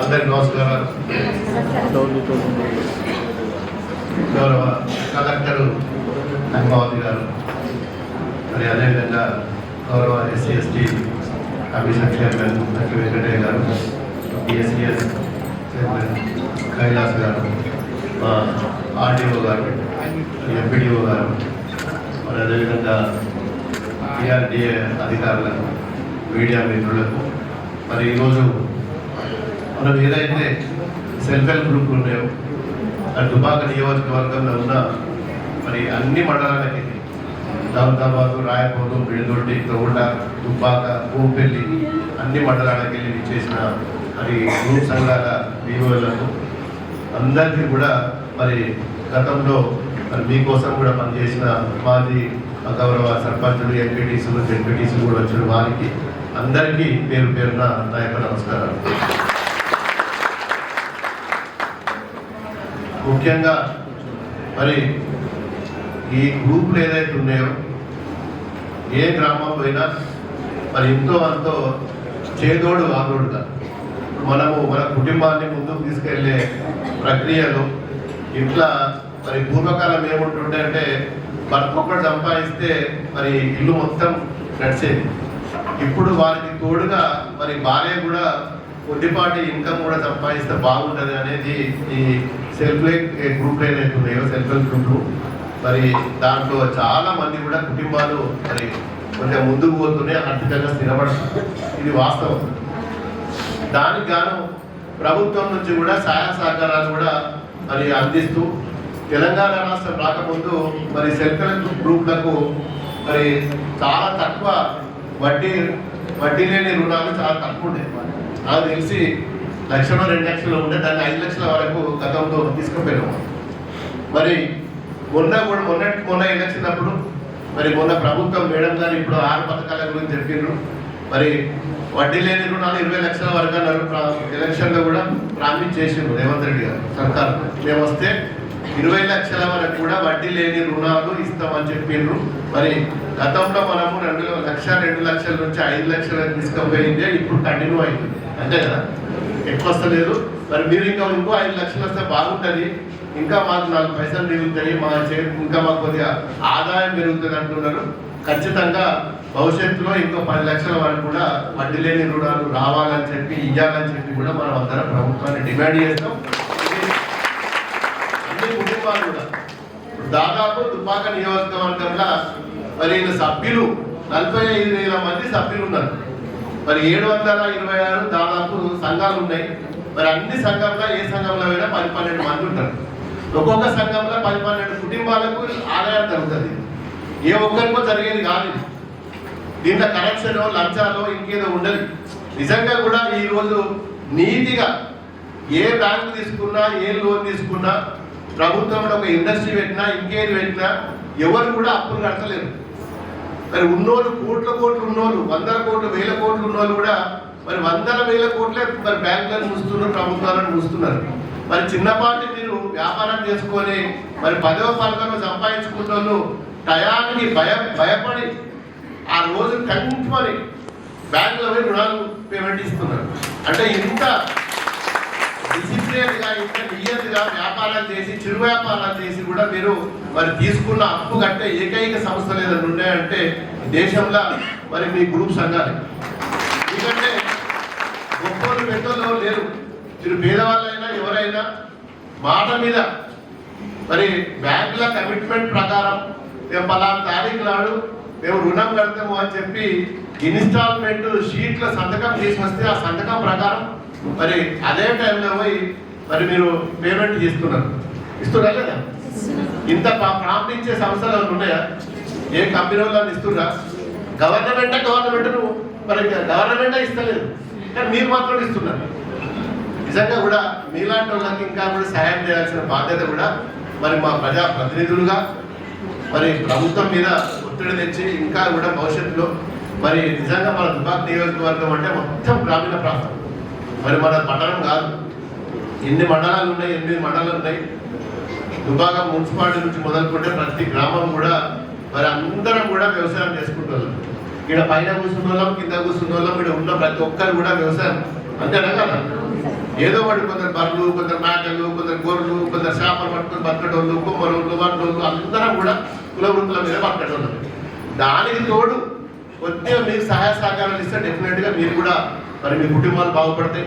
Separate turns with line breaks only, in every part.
అందరికి నమస్కారాలు. గౌరవ కలెక్టర్ హనుమావతి గారు మరి అదేవిధంగా గౌరవ SC ST commission chairman Lakshmi Venkataiah గారు ఎస్సీఎస్ చైర్మన్ కైలాస్ గారు మా ఆర్డీఓ గారు ఎంపీడీఓ గారు మరి అదేవిధంగా టీఆర్డీఏ అధికారులకు మీడియా మిత్రులకు మరి ఈరోజు మనం ఏదైతే సెల్ఫ్ హెల్ప్ గ్రూప్ ఉన్నాయో ఆ దుబాక నియోజకవర్గంలో ఉన్న మరి అన్ని మండలాలకి దౌలతాబాదు రాయపోదు బిడిదొడ్డి తోట దుబ్బాక భూపెల్లి అన్ని మండలాలకు వెళ్ళి చేసిన మరి గ్రూప్ సంఘాల వివోలకు అందరికీ కూడా మరి గతంలో మరి మీకోసం కూడా పనిచేసిన మాజీ గౌరవ సర్పంచులు ఎంపీటీసీలు జెడ్పీటీసీలు కూడా వచ్చిన వారికి అందరికీ పేరు పేరున నా యొక్క నమస్కారాలు. ముఖ్యంగా మరి ఈ గ్రూపులు ఏదైతే ఉన్నాయో ఏ గ్రామం పోయినా మరి ఎంతో అంతో చేదోడు వాదోడుగా. మనము మన కుటుంబాన్ని ముందుకు తీసుకెళ్ళే ప్రక్రియలో ఇట్లా మరి పూర్వకాలం ఏముంటుండే అంటే భర్త ఒకటి సంపాదిస్తే మరి ఇల్లు మొత్తం నడిచేది. ఇప్పుడు వారికి తోడుగా మరి భార్య కూడా కొద్దిపాటి ఇన్కమ్ కూడా సంపాదిస్తే బాగుంటుంది అనేది ఈ సెల్ఫ్ గ్రూప్ ఏదైతే ఉన్నాయో సెల్ఫ్ హెల్ప్ గ్రూప్ మరి దాంట్లో చాలా మంది కూడా కుటుంబాలు మరి కొంచెం ముందుకు పోతూనే ఆర్థికంగా స్థిరపడుతుంది ఇది వాస్తవం. దానికి గాను ప్రభుత్వం నుంచి కూడా సహాయ సహకారాలు కూడా మరి అందిస్తూ తెలంగాణ రాష్ట్రం రాకముందు మరి సెల్ఫ్ హెల్ప్ గ్రూప్లకు మరి చాలా తక్కువ వడ్డీ వడ్డీ లేని రుణాలు చాలా తక్కువ ఉండేవి. నాకు తెలిసి లక్షలో రెండు లక్షలు ఉండే దాన్ని ఐదు లక్షల వరకు గతంలో తీసుకుపోయినాము మరి మొన్న కూడా మొన్న మొన్న ఎలక్షన్ మరి మొన్న ప్రభుత్వం మేడం గారు ఇప్పుడు ఆరు పథకాల గురించి చెప్పిండ్రు మరి వడ్డీ లేని రుణాలు ఇరవై లక్షల వరకు అన్నారు. ఎలక్షన్లో కూడా ప్రామిస్ చేసిండ్రు రేవంత్ రెడ్డి గారు సర్కార్. మేము వస్తే ఇరవై లక్షల వరకు కూడా వడ్డీ లేని రుణాలు ఇస్తామని చెప్పిండ్రు మరి గతంలో మనము రెండు లక్ష రెండు లక్షల నుంచి ఐదు లక్షలకు తీసుకుపోయిందే ఇప్పుడు కంటిన్యూ అవుతుంది. అంతే కదా? ఎక్కువ వస్తలేదు మరి మీరు ఇంకా ఇంకో ఐదు లక్షలు వస్తే బాగుంటుంది. ఇంకా మాకు నాలుగు పైసలు మిగులుతాయి. మా చే- ఇంకా మాకు కొద్దిగా ఆదాయం పెరుగుతుంది అంటున్నారు. ఖచ్చితంగా భవిష్యత్తులో ఇంకో పది లక్షల వరకు కూడా వడ్డీ లేని రుణాలు రావాలని చెప్పి ఇవ్వాలని చెప్పి కూడా మనం అందరం ప్రభుత్వాన్ని డిమాండ్ చేస్తాం. అన్ని కుటుంబాలు కూడా. దాదాపు దుబ్బాక నియోజకవర్గంలో మరి సభ్యులు నలభై ఐదు వేల మంది సభ్యులు ఉన్నారు. మరి ఏడు వందల ఇరవై ఆరు దాదాపు సంఘాలు ఉన్నాయి మరి అన్ని సంఘంలో ఏ సంఘంలో అయినా పది పన్నెండు మంది ఉంటారు. ఒక్కొక్క సంఘంలో పది పన్నెండు కుటుంబాలకు ఆదాయం జరుగుతుంది ఏ ఒక్కరికో జరిగేది కాదు దీంట్లో కరప్షన్ లంచాలో ఇంకేదో ఉండదు. నిజంగా కూడా ఈ రోజు నీతిగా ఏ బ్యాంకు తీసుకున్నా ఏ లోన్ తీసుకున్నా ప్రభుత్వంలో ఒక ఇండస్ట్రీ పెట్టినా ఇంకేది పెట్టినా ఎవరు కూడా అప్పులు కట్టలేరు. మరి ఉన్నోళ్ళు కోట్ల కోట్లు ఉన్నోళ్ళు వందల కోట్లు వేల కోట్లు ఉన్నోళ్ళు కూడా మరి వందల వేల కోట్లే మరి బ్యాంకులను మూస్తున్నారు ప్రభుత్వాలను మూస్తున్నారు. మరి చిన్నపాటి మీరు వ్యాపారం చేసుకొని మరి పదవ పథకంలో సంపాదించుకున్న టయానికి భయ భయపడి ఆ రోజు కంచుకొని బ్యాంకులో పోయి రుణాలు పేమెంట్ ఇస్తున్నారు. అంటే ఇంత డిసిప్లిన్గా ఇంకా ఇంత వ్యాపారాలు చేసి చిరు వ్యాపారాలు చేసి కూడా మీరు మరి తీసుకున్న అప్పు కంటే ఏకైక సంస్థలు ఏదైనా ఉన్నాయంటే దేశంలో మరి మీ గ్రూప్ సంఘాలు. ఎందుకంటే గొప్పలు పెద్దలు లేరు. మీరు పేదవాళ్ళైనా ఎవరైనా మాట మీద మరి బ్యాంకుల కమిట్మెంట్ ప్రకారం మేము పలానా తారీఖు నాడు మేము రుణం కడతాము అని చెప్పి ఇన్స్టాల్మెంట్ షీట్ల సంతకం తీసుకొస్తే వస్తే ఆ సంతకం ప్రకారం మరి అదే టైంలో పోయి మరి మీరు పేమెంట్ చేస్తున్నారు. ఇస్తున్నారు లేదా? ఇంత ప్రా- సంస్థలు ఉన్నాయా? ఏ కంపెనీ వాళ్ళని ఇస్తున్నా గవర్నమెంట్ గవర్నమెంట్ మరి గవర్నమెంట్ ఇస్తలేదు. కానీ మీరు మాత్రం ఇస్తున్నారు. నిజంగా కూడా మీలాంటి వాళ్ళకి ఇంకా కూడా సహాయం చేయాల్సిన బాధ్యత కూడా మరి మా ప్రజా ప్రతినిధులుగా మరి ప్రభుత్వం మీద ఒత్తిడి తెచ్చి ఇంకా కూడా భవిష్యత్తులో మరి నిజంగా మన దుబాక్ నియోజకవర్గం అంటే మొత్తం గ్రామీణ ప్రాంతం. మరి మన పట్టణం కాదు. ఎన్ని మండలాలు ఉన్నాయి ఎనిమిది మండలాలు ఉన్నాయి. దుబాక మున్సిపాలిటీ నుంచి మొదలుకుంటే ప్రతి గ్రామం కూడా మరి అందరం కూడా వ్యవసాయం చేసుకుంటున్నాం. ఇక్కడ పైన కూర్చున్న వాళ్ళం కింద కూర్చున్న వాళ్ళం ఇక్కడ ఉన్న ప్రతి ఒక్కరు కూడా వ్యవసాయం. అంతేనా కదా? ఏదో వాడు కొందరు బర్రెలు కొందరు మేకలు కొందరు గొర్రెలు కొందరు చేపలు పట్టుకుని బతకటోళ్ళు కుమ్మరోళ్ళు వంటోళ్ళు అందరం కూడా కుల వృత్తుల మీద బతకటోళ్ళు. దానికి తోడు కొద్దిగా మీకు సహాయ సహకారాలు ఇస్తే డెఫినెట్గా మీరు కూడా మరి మీ కుటుంబాలు బాగుపడతాయి.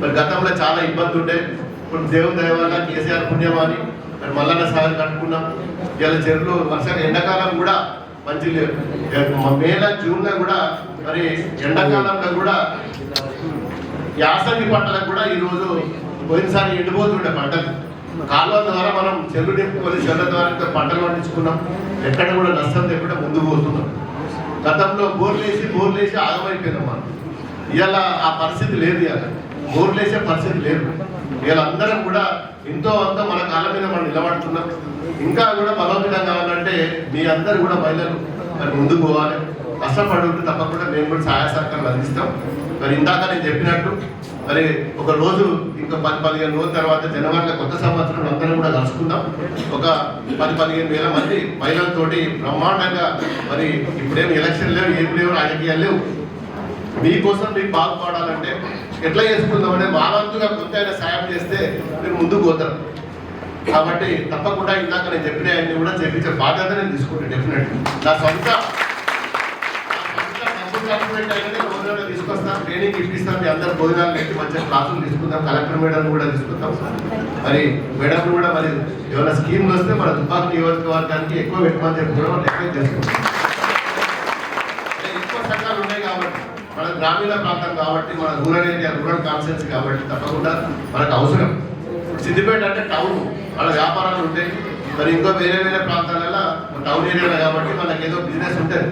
మరి గతంలో చాలా ఇబ్బంది ఉండే. ఇప్పుడు దేవుని దయ వల్ల కేసీఆర్ పుణ్యం అని మరి మల్లన్న సాగర్ కట్టుకున్నాం ఇలా చెరువులు వర్షాలు ఎండాకాలం కూడా మంచి మేల జూన్లో కూడా మరి ఎండాకాలంలో కూడా యాసంగి పంటలకు కూడా ఈ రోజు పోయినసారి ఎండిపోతుండే పంటలు. కాలువ ద్వారా మనం చెరువు నింపుకొని చెరువుల ద్వారా పంటలు పండించుకున్నాం. ఎక్కడ కూడా నష్టం లేకుండా ముందుకు పోతున్నాం. గతంలో బోర్లేసి బోర్లేసి ఆగమైపోయినాం మనం. ఇవాళ ఆ పరిస్థితి లేదు ఇవాళ బోర్లేసే పరిస్థితి లేదు. ఇవాళ అందరం కూడా ఎంతో అంత మన కాళ్ళ మీద మనం నిలబడుతున్నాం. ఇంకా కూడా బలోపేతం కావాలంటే మీ అందరు కూడా మహిళలు మరి ముందుకు పోవాలి. కష్టపడుకుంటే తప్పకుండా మేము కూడా సహాయ సహకారాలు అందిస్తాం. మరి ఇందాక నేను చెప్పినట్టు మరి ఒక రోజు ఇంకా పది పదిహేను రోజుల తర్వాత జనవరిలో కొత్త సంవత్సరం అందరం కూడా కలుసుకుందాం. ఒక పది పదిహేను వేల మంది మహిళలతోటి బ్రహ్మాండంగా మరి ఇప్పుడేం ఎలక్షన్ లేవు ఏం లేవు రాజకీయాలు లేవు. మీకోసం మీకు బాగుపడాలంటే ఎట్లా చేసుకుందామంటే మా వంతుగా కొంత సాయం చేస్తే మీరు ముందుకు పోతారు. కాబట్టి తప్పకుండా ఇందాక నేను చెప్పిన అన్ని కూడా చెప్పించే బాధ్యత నేను తీసుకుంటాను డెఫినెట్ నా సొంత సొంత డబ్బు ఖర్చు పెట్టి తీసుకొస్తాను ట్రైనింగ్ ఇప్పిస్తాను మీ అందరు భోజనాలు పెట్టి మంచిగా క్లాసులు తీసుకుందాం కలెక్టర్ మేడం కూడా తీసుకుందాం. మరి మేడం కూడా మరి ఏమైనా స్కీమ్లు వస్తే మన తుపాకు నియోజకవర్గానికి ఎక్కువ పెట్టమని చెప్పి కూడా మనం రిక్వెస్ట్ చేసుకుంటాం ఎక్కువ సంఘాలు ఉన్నాయి కాబట్టి మన గ్రామీణ ప్రాంతం కాబట్టి మన రూరల్ ఏరియా రూరల్ కాన్సెన్స్ కాబట్టి తప్పకుండా మనకు అవసరం. సిద్దిపేట అంటే టౌన్ వాళ్ళ వ్యాపారాలు ఉంటాయి. మరి ఇంకో వేరే వేరే ప్రాంతాలలో టౌన్ ఏరియాలో కాబట్టి మనకి ఏదో బిజినెస్ ఉంటుంది.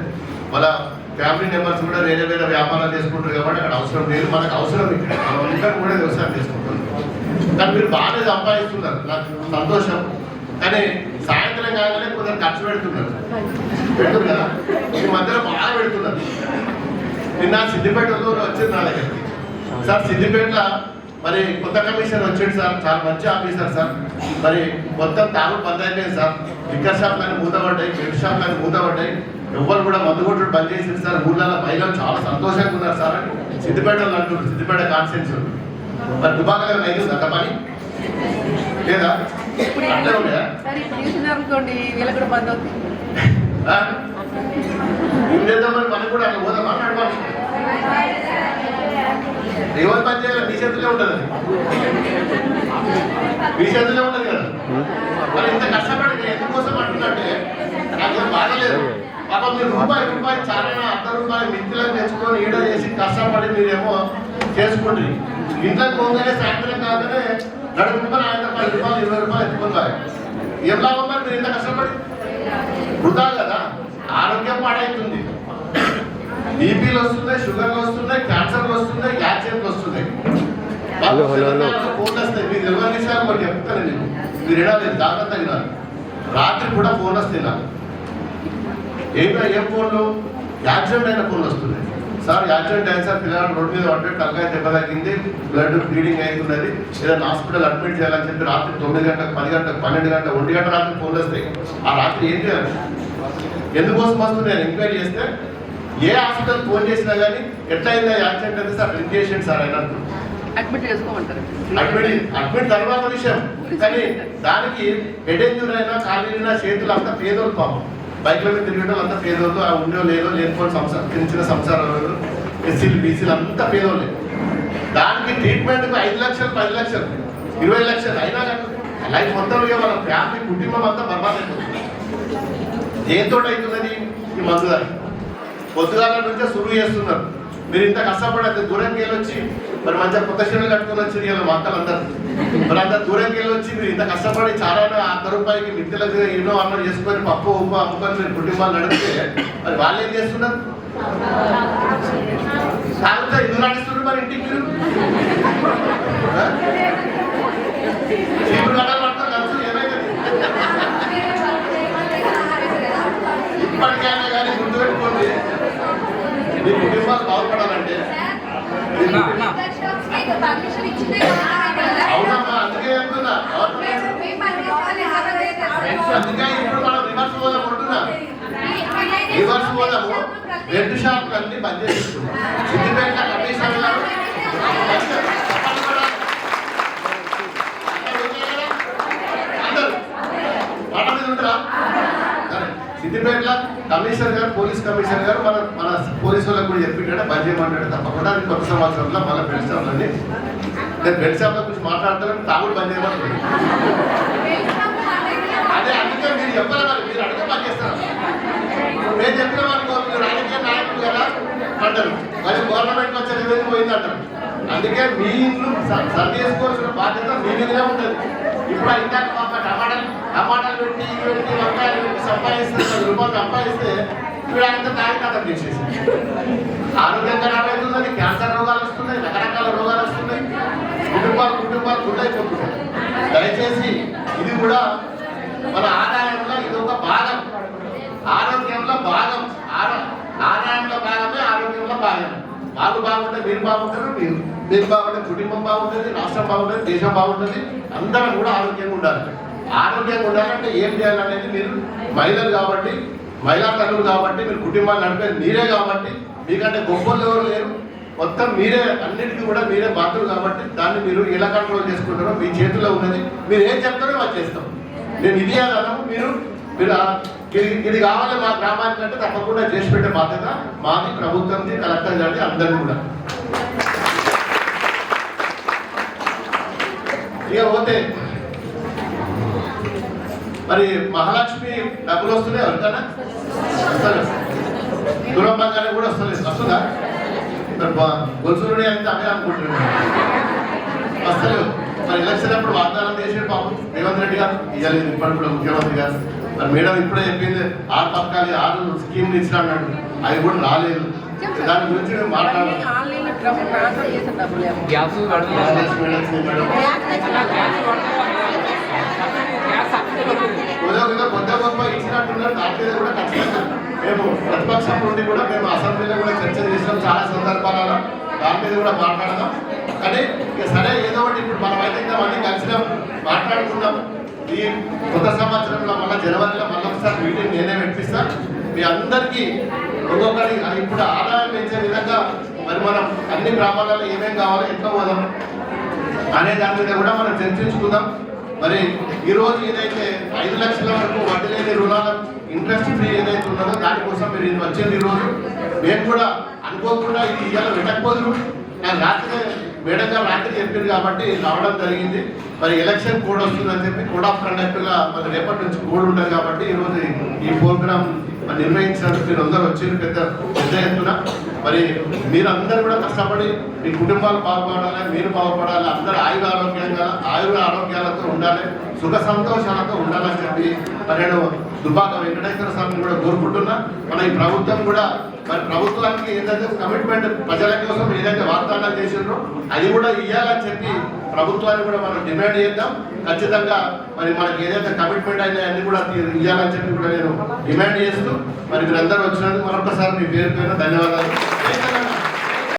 వాళ్ళ ఫ్యామిలీ మెంబర్స్ కూడా వేరే వేరే వ్యాపారాలు చేసుకుంటారు కాబట్టి అక్కడ అవసరం లేదు. మనకు అవసరం ఇక్కడ. కూడా వ్యవసాయం చేసుకుంటారు కానీ మీరు బాగానే సంపాదిస్తున్నారు. నాకు సంతోషం. కానీ సాయంత్రం కాగానే కొందరు ఖర్చు పెడుతున్నారు. పెడుతున్నారు కదా? ఈ మధ్యలో బాగా పెడుతున్నారు. నిన్న సిద్దిపేటలో వచ్చింది నా దగ్గరికి. సార్ సిద్దిపేటలో మరి కొత్త కమిషన్ వచ్చింది సార్. చాలా మంచి ఆఫీసర్ సార్. మరి మొత్తం తాగు బంద్ అయిపోయింది సార్. లిక్కర్ షాప్లని మూతపడ్డాయి బెడ్ షాప్లని మూతపడ్డాయి. ఎవ్వరు కూడా మందు కొట్టుడు బంద్ చేసింది సార్. ఊళ్ళలో మహిళలు చాలా సంతోషంగా ఉన్నారు సార్. అని సిద్దిపేటలో అంటున్నారు సిద్దిపేట కాన్సెన్స్ మరి దుబాకలో అయింది అంత పని? లేదా? అట్లే ఉన్నాయా?
అనుకోండి వీళ్ళకి కూడా
అట్లా పోదామా? నడవాలి ఎవరి పని చేయాలి? మీ చేతిలో ఉంటుంది. మీ చేతిలో ఉంటుంది కదా. మరి ఇంత కష్టపడి ఎందుకోసం అంటున్నట్టే నాకు ఏం బాధలేదు పాపం మీరు రూపాయి రూపాయి చాలా అర్ధ రూపాయి మిత్రులను తెచ్చుకొని ఈడ చేసి కష్టపడి మీరేమో చేసుకుంటారు ఇంట్లోకి పోగానే సాయంత్రం కాగానే నడుపు రూపాయలు ఆయన పది రూపాయలు ఇరవై రూపాయలు ఎత్తుకొని రాయి ఏం లాభం మరి మీరు ఇంత కష్టపడి? వృధా కదా. ఆరోగ్యం పాడైతుంది. బీపీలు వస్తున్నాయి షుగర్లు వస్తున్నాయి క్యాన్సర్లు వస్తున్నాయి యాక్సిడెంట్లు వస్తున్నాయి.
Hello, hello, hello.
ఫోన్లు వస్తాయి. మీరు ఇరవై నిమిషాలు ఒకటి చెప్తాను నేను. మీరు వినాలి జాగ్రత్తగా రాత్రి కూడా ఫోన్ వస్తాయి నాకు ఏమి ఏం ఫోన్లు యాక్సిడెంట్ అయిన ఫోన్లు వస్తున్నాయి. సార్ యాక్సిడెంట్ అయింది సార్ పిల్లలు రోడ్డు మీద పడ్డాడు తలకాయ దెబ్బ తగ్గింది బ్లడ్ బ్లీడింగ్ అవుతున్నది. ఏదైనా హాస్పిటల్ అడ్మిట్ చేయాలని చెప్పి రాత్రి తొమ్మిది గంటలకు పది గంటలకు పన్నెండు గంటలకు ఒంటి గంట రాత్రి ఫోన్లు వస్తాయి. ఆ రాత్రి ఏం చేయాలి? ఎందుకోసం వస్తుంది నేను ఎంక్వైరీ చేస్తే ఏ హాస్పిటల్ ఫోన్ చేసినా కానీ ఎట్లా అయిందా యాక్సిడెంట్ అయితే సార్ డ్రింక్ చేసిండు సార్ ఆయన.
అడ్మిట్ చేసుకోమంటారు?
అడ్మిట్ అడ్మిట్ తర్వాత విషయం. కానీ దానికి హెడ్ ఇంజూరీ అయినా కాలు చేతులు అంతా పేదోళ్ళు పాపం. బైక్ల మీద తిరిగడం అంతా పేదోళ్ళు ఆ ఉండో లేదో లేనిపోయిన సంసారం చిన్న చిన్న సంసారాలు ఎస్సీలు బీసీలు అంతా పేదోళ్ళే. దానికి ట్రీట్మెంట్కి ఐదు లక్షలు పది లక్షలు ఇరవై లక్షలు అయినా కానీ లైఫ్ మొత్తం ఇక మన ఫ్యామిలీ కుటుంబం అంతా బర్బాద్ అయిపోతుంది. దేంతో అవుతున్నది ఈ మందు పొద్దుగాల నుంచే సురువు చేస్తున్నారు. మీరు ఇంత కష్టపడి అంత దూరంకి వచ్చి మరి మంచిగా కొత్త చీరలు కట్టుకుని వచ్చి వీళ్ళ అందరు. మరి అంత దూరంకి వెళ్ళి వచ్చి మీరు ఇంత కష్టపడి చాలా అర్ధ రూపాయలకి మిత్రులకు ఎన్నో అన్నం చేసుకొని పప్పు ఉప్పు అమ్ముకొని మీరు కుటుంబాలు నడిపితే మరి వాళ్ళు ఏం చేస్తున్నారు? కాకపోతే ఎందుకు నడుస్తున్నారు మరి ఇంటికి మీరు? చీపురు పడతారు ఏమైంది? ఇప్పటికైనా కానీ గుర్తుపెట్టుకోండి మీ కుటుంబాలు బాగుపడాలి. అవునమ్మా అందుకే చెప్తున్నా. అందుకే ఇప్పుడు మనం రివర్స్ పోదాం ఉంటున్నా రివర్స్ పోదాము. సిద్దిపేటలో కమిషనర్ గారు పోలీస్ కమిషనర్ గారు మన మన పోలీసు వాళ్ళకి కూడా చెప్పిండే బంద్ చేయమంటాడు తప్పకుండా. అది కొత్త సంవత్సరంలో మళ్ళీ బెడ్ షాప్లని నేను బెడ్ షాప్ల గురించి మాట్లాడతాను తాగుడు బంద్ చేయమంటాడు అదే అందుకే మీరు చెప్పాలి మీరు. అడిగితే పని చేస్తారు. నేను చెప్పిన వాళ్ళు మీరు రాజకీయ నాయకులు కదా అంటారు. మరి గవర్నమెంట్ వచ్చే రెవెన్యూ పోయిందంటారు అందుకే మీ ఇల్లు స- సరి చేసుకోవాల్సిన బాధ్యత మీ మీదనే ఉంటుంది. ఇప్పుడు ఇంకా మాకు టమాటాలు టమాటాలు పెట్టి ఇవి పెట్టి వంకాయలు పెట్టి సంపాదిస్తే పది రూపాయలు సంపాదిస్తే ఇప్పుడు ఆయన తాగి కథం చేసేసి ఆరోగ్యం ఖరాబ్ అవుతుందని క్యాన్సర్ రోగాలు వస్తున్నాయి రకరకాల రోగాలు వస్తున్నాయి. కుటుంబాలు కుటుంబాలు గుడ్డైపోతున్నాయి దయచేసి ఇది కూడా మన ఆదాయంలో ఇది ఒక భాగం. ఆరోగ్యంలో భాగం. ఆదాయంలో భాగమే ఆరోగ్యంలో భాగం. వాళ్ళు బాగుంటే మీరు బాగుంటారు మీరు మీరు బాగుంటే కుటుంబం బాగుంటుంది రాష్ట్రం బాగుంటుంది దేశం బాగుంటుంది. అందరం కూడా ఆరోగ్యంగా ఉండాలి. ఆరోగ్యంగా ఉండాలంటే ఏం చేయాలనేది మీరు మహిళలు కాబట్టి మహిళా తల్లులు కాబట్టి మీరు కుటుంబాలు నడిపేది మీరే కాబట్టి మీకంటే గొప్పలు ఎవరు లేరు. మొత్తం మీరే అన్నిటికీ కూడా మీరే బాధ్యులు కాబట్టి దాన్ని మీరు ఎలా కంట్రోల్ చేసుకుంటారో మీ చేతిలో ఉన్నది. మీరు ఏం చెప్తారో అది చేస్తాం. నేను ఇది అన్నాను మీరు మీరు ఇది ఇది కావాలి మా గ్రామానికి అంటే తప్పకుండా చేసి పెట్టే బాధ్యత మాది ప్రభుత్వంది కలెక్టర్ గారి అందరూ కూడా. ఇక పోతే మరి మహాలక్ష్మి డబ్బులు వస్తున్నాయి ఎవరికన్నా వస్తలేదు దూరం బంగారం కూడా వస్తలేదు. వస్తుందా? మరి అంటే అదే అనుకుంటున్నాను. వస్తలేవు మరి ఎలక్షన్ అప్పుడు వాగ్దానం చేసాడు పాపం రేవంత్ రెడ్డి గారు. ఇవ్వాలి ఇప్పటి కూడా ముఖ్యమంత్రి గారు. మరి మేడం ఇప్పుడే చెప్పింది ఆరు పథకాలు ఆరు స్కీమ్లు ఇచ్చిన అన్నాడు అవి కూడా రాలేదు. దాని గురించి మేము మాట్లాడాలి
ఆన్లైన్ ట్రాన్స్ఫర్ చేసే డబ్బులు ఏమో.
గ్యాస్
మేడం ఉద్యోగంగా కొత్త గొప్ప ఇచ్చినట్టున్నారు దాని మీద కూడా ఖచ్చితంగా మేము ప్రతిపక్షం నుండి కూడా మేము అసెంబ్లీలో కూడా చర్చ చేసినాం చాలా సందర్భాలలో. దాని మీద కూడా మాట్లాడదాం. కానీ ఇక సరే ఏదో ఒకటి ఇప్పుడు మనం అయితే అన్ని కలిసినాం మాట్లాడుకున్నాం ఈ కొత్త సంవత్సరంలో మళ్ళీ జనవరిలో మళ్ళీ ఒకసారి మీటింగ్ నేనే పెట్టిస్తా. మీ అందరికీ ఒక్కొక్కరి ఇప్పుడు ఆదాయం పెంచే విధంగా మరి మనం అన్ని గ్రామాలలో ఏమేం కావాలో ఎట్లా పోదాం అనే దాని మీద కూడా మనం చర్చించుకుందాం. మరి ఈ రోజు ఏదైతే ఐదు లక్షల వరకు వడ్డీ లేని రుణాల ఇంట్రెస్ట్ ఫ్రీ ఏదైతే ఉన్నదో దానికోసం మీరు ఇది వచ్చింది ఈ రోజు. మేము కూడా అనుకోకుండా ఇది ఇవాళ పెట్టకపోదు నాకు రాత్రి మేడం గారు రాత్రి చెప్పింది కాబట్టి రావడం జరిగింది. మరి ఎలక్షన్ కోడ్ వస్తుందని చెప్పి కోడ్ ఆఫ్ కండక్ట్గా మరి రేపటి నుంచి కోడ్ ఉంటుంది కాబట్టి ఈ రోజు ఈ ప్రోగ్రామ్ మరి మీరు అందరూ వచ్చారు పెద్ద పెద్ద ఎత్తున మరి మీరందరూ కూడా కష్టపడి మీ కుటుంబాలు బాగుపడాలి మీరు బాగుపడాలి అందరూ ఆయుర ఆరోగ్యంగా ఆయుర ఆరోగ్యాలతో ఉండాలి సుఖ సంతోషాలతో ఉండాలని చెప్పి మరి నేను దుబాక వెంకటేశ్వర స్వామిని కూడా కోరుకుంటున్నా. మన ఈ ప్రభుత్వం కూడా మరి ప్రభుత్వానికి ఏదైతే కమిట్మెంట్ ప్రజల కోసం ఏదైతే వాగ్దానాలు చేసిండ్రో అది కూడా ఇవ్వాలని చెప్పి ప్రభుత్వాన్ని కూడా మనం డిమాండ్ చేద్దాం. ఖచ్చితంగా మరి మనకి ఏదైతే కమిట్మెంట్ అయినా అన్ని కూడా ఇవ్వాలని చెప్పి కూడా నేను డిమాండ్ చేస్తూ మరి మీరందరూ వచ్చినందుకు మరొకసారి మీ పేరు పేరు ధన్యవాదాలు. Amen.